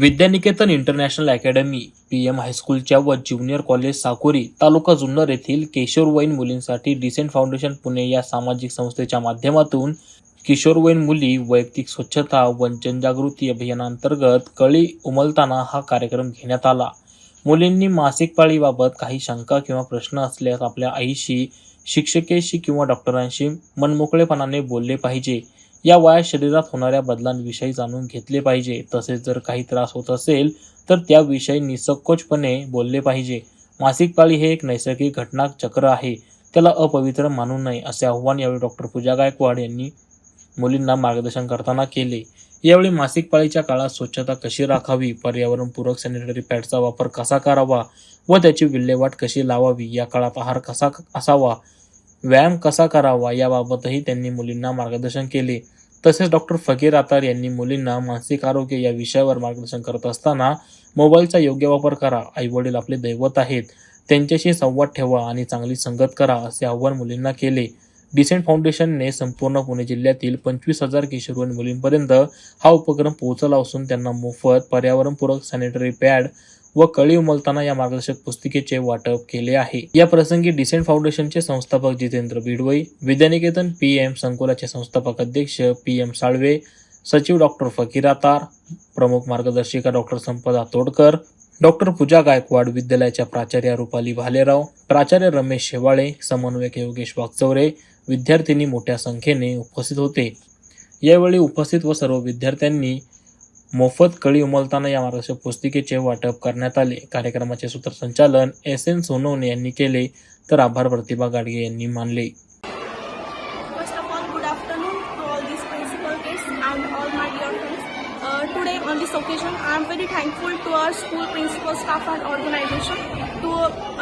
Vidyaniketan international academy P M हायस्कूलच्या व junior college Sakori तालुका जुन्नर येथील किशोरवयीन मुलींसाठी डिसेंट फाउंडेशन पुणे या सामाजिक संस्थेच्या माध्यमातून किशोरवयीन मुली वैयक्तिक स्वच्छता व जनजागृती अभियानांतर्गत कळी उमलताना हा कार्यक्रम घेण्यात आला. मुलींनी मासिक पाळीबाबत काही शंका किंवा प्रश्न असल्यास आपल्या आईशी शिक्षकेशी किंवा डॉक्टरांशी मनमोकळेपणाने बोलले पाहिजे. या वयात शरीरात होणाऱ्या बदलांविषयी जाणून घेतले पाहिजे. तसेच जर काही त्रास होत असेल तर त्याविषयी निसंकोचपणे बोलले पाहिजे. मासिक पाळी हे एक नैसर्गिक घटना चक्र आहे. त्याला अपवित्र मानू नये असे आव्हान यावेळी डॉक्टर पूजा गायकवाड यांनी मुलींना मार्गदर्शन करताना केले. यावेळी मासिक पाळीच्या काळात स्वच्छता कशी राखावी पर्यावरणपूरक सॅनिटरी पॅडचा वापर कसा करावा व त्याची विल्हेवाट कशी लावावी या काळात आहार कसा असावा व्यायाम कसा करावा याबाबतही त्यांनी मुलींना मार्गदर्शन केले. तसेच डॉक्टर फकीर आतार यांनी मुलींना मानसिक आरोग्य या विषयावर मार्गदर्शन करत असताना मोबाईलचा योग्य वापर करा. आईवडील आपले दैवत आहेत. त्यांच्याशी संवाद ठेवा आणि चांगली संगत करा असे आव्हान मुलींना केले. डिसेंट फाउंडेशनने संपूर्ण पुणे जिल्ह्यातील पंचवीस हजार किशोरवयीन मुलींपर्यंत हा उपक्रम पोहोचला असून त्यांना मोफत पर्यावरणपूरक सॅनिटरी पॅड व कळी उमलताना या मार्गदर्शक पुस्तिकेचे वाटप केले आहे. या प्रसंगी डिसेंट फाउंडेशनचे संस्थापक जितेंद्र बिडवई विद्यानिकेतन पी एम संकुलाचे संस्थापक अध्यक्ष पी एम साळवे सचिव डॉक्टर फकीरा तार प्रमुख मार्गदर्शिका डॉक्टर संपदा तोडकर डॉक्टर पूजा गायकवाड विद्यालयाच्या प्राचार्या रुपाली भालेराव प्राचार्य रमेश शेवाळे समन्वयक योगेश वागचौरे विद्यार्थिनी मोठ्या संख्येने उपस्थित होते. यावेळी उपस्थित व सर्व विद्यार्थ्यांनी मोफत कळी उमलताना या मार्गदर्शक पुस्तिकेचे वाटप करण्यात आले कार्यक्रमाचे सूत्रसंचालन एस एन सोनवणे यांनी केले तर आभार प्रतिभा गाडगे यांनी मानले today on this occasion, I am very thankful to our school principal staff and organization to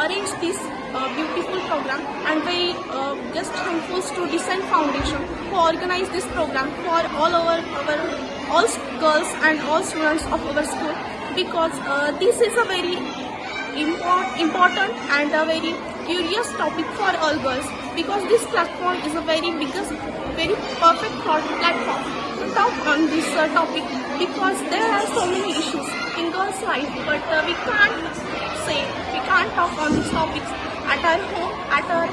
arrange this uh, beautiful program and we uh, just thankful to Descent Foundation who organized this program for all our, our all girls and all students of our school because uh, this is a very import, important and a very curious topic for all girls because this platform is a very biggest, very perfect platform to talk on this uh, topic because there are so many issues life but uh, we can't say, we can't talk on these topics at our home, at our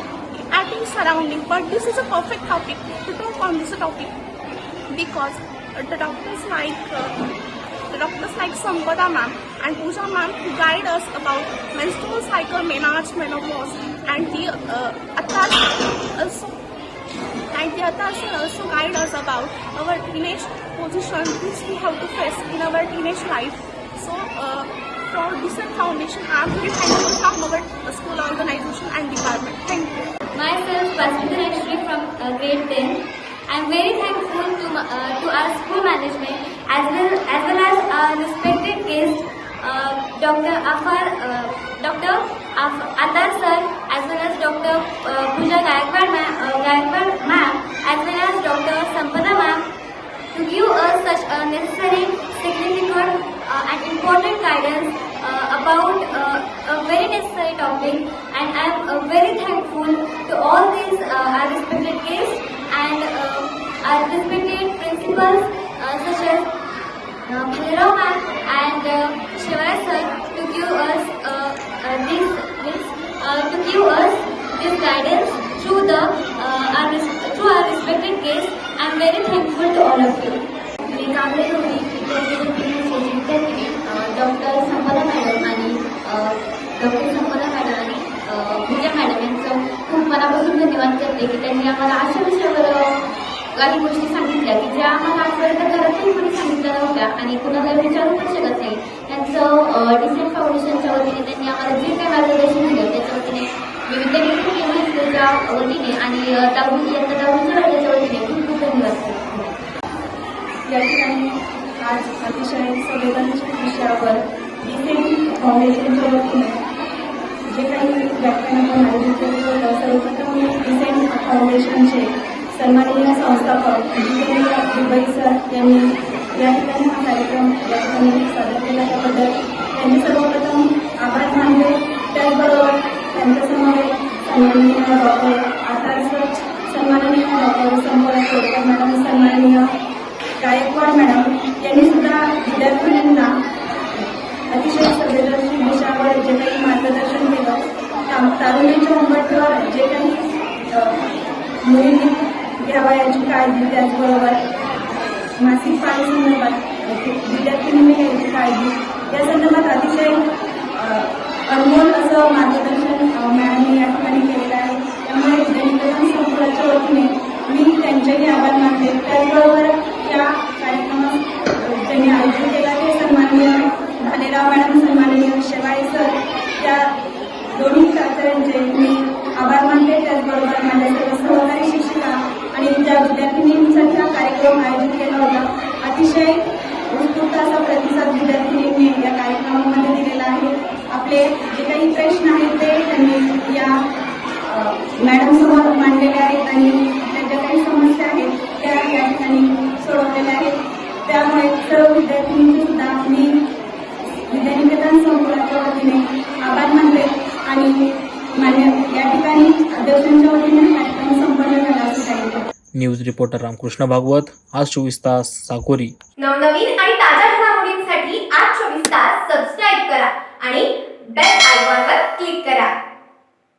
at our surrounding but this is a perfect topic to talk on this topic because uh, the doctors like uh, the doctors like Sampada ma'am and Pooja ma'am who guide us about menstrual cycle, menarche, menopause, and the uh, also and the Atar also guide us about our teenage position which we have to face in our teenage life. So, uh, for Decent Foundation, I am very thankful from our school organization and department. Thank you. Myself, Basmita Rajshri from uh, grade 10. I am very thankful to, uh, to our school management as well as, well as our respected guest, uh, Dr. Afar, uh, Dr. uh, about uh, a very necessary topic and I am uh, very thankful to all these uh, our respected guests and uh, our respected principals uh, such as uh, Bhairao and uh, Shivaya sir to give us uh, uh, this, this uh, to give us this guidance through the uh, our, through our respected guests. I am very thankful to all of you. Doctor Sampada madam आणि doctor Sampada madam आणि Pooja madam यांचं खूप मनापासून धन्यवाद करते की त्यांनी आम्हाला अशा विषयावर काही गोष्टी सांगितल्या की ज्या आम्हाला आजपर्यंत घरातही कोणी सांगितल्या नव्हत्या आणि कुणाला विचारू पण शकत नाही त्यांचं डिसेंट फाउंडेशनच्या वतीने त्यांनी आम्हाला जे काही मार्गदर्शन दिलं त्याच्या वतीने विविध विद्यार्थी वतीने आणि अ, यांच्या इयत्ता राज्याच्या वतीने खूप खूप धन्यवाद. या ठिकाणी आज अतिशय संवेदनशील विषयावर डिसेंट फाउंडेशनच्या वतीने जे काही व्याख्यान आपण आयोजित केलं होतं सर्वप्रथम मी डिसेंट फाउंडेशनचे सन्माननीय संस्थापक जितेंद्र दुबई सर यांनी या ठिकाणी हा कार्यक्रम या ठिकाणी सादर केला. त्याबद्दल त्यांनी सर्वप्रथम आभार मानले. त्याचबरोबर त्यांच्यासमोर सन्माननीय डॉक्टर आचार्य सर सन्माननीय डॉक्टर संपदा मॅडम सन्माननीय गायकवाड मॅडम यांनी सुद्धा विद्यार्थ्यांना विषयावर जे काही मार्गदर्शन केलं. तारुणीच्या तारुण्याच्या जे काही मुलींनी घ्यावयाची काळजी त्याचबरोबर मासिक पाळी संदर्भात विद्यार्थिनींनी घ्यायची काळजी या संदर्भात अतिशय अनमोल असं मार्गदर्शन मॅडमनी या ठिकाणी केलेलं आहे त्यामुळे विद्यानिकेतन संकुलाच्या वतीने मी त्यांचेही आभार मानते त्याचबरोबर या कार्यक्रमात अ, त्यांनी आयोजित केला ते सन्माननीय भालेराव मॅडम सन्माननीय शेवाळे सर त्या दोन्ही प्राचार्यांचे मी आभार मानते त्याचबरोबर माझ्या सर्व सहकारी शिक्षिका आणि ज्या विद्यार्थिनींसाठी हा कार्यक्रम आयोजित केला होता अतिशय उत्स्फूर्त असा प्रतिसाद विद्यार्थिनींनी या कार्यक्रमामध्ये दिलेला आहे आपले जे काही प्रश्न आहेत ते त्यांनी या मॅडम समोर मांडलेले आहेत आणि काही समस्या आहेत त्या या ठिकाणी सोडवलेल्या आहेत. त्यामुळे सर्व विद्यार्थिनींचे सुद्धा मी विद्यानिकेतन संकुलाच्या वतीने आभार मानते आणि मान्य या ठिकाणी अध्यक्षांच्या वतीने हा कार्यक्रम संपन्न झाला असं सांगितलं. न्यूज रिपोर्टर रामकृष्ण भागवत आज चोवीस तास साकोरी. नवनवीन आणि ताज्या घडामोडींसाठी आज चोवीस तास सबस्क्राईब करा आणि बेल आयकॉनवर क्लिक करा.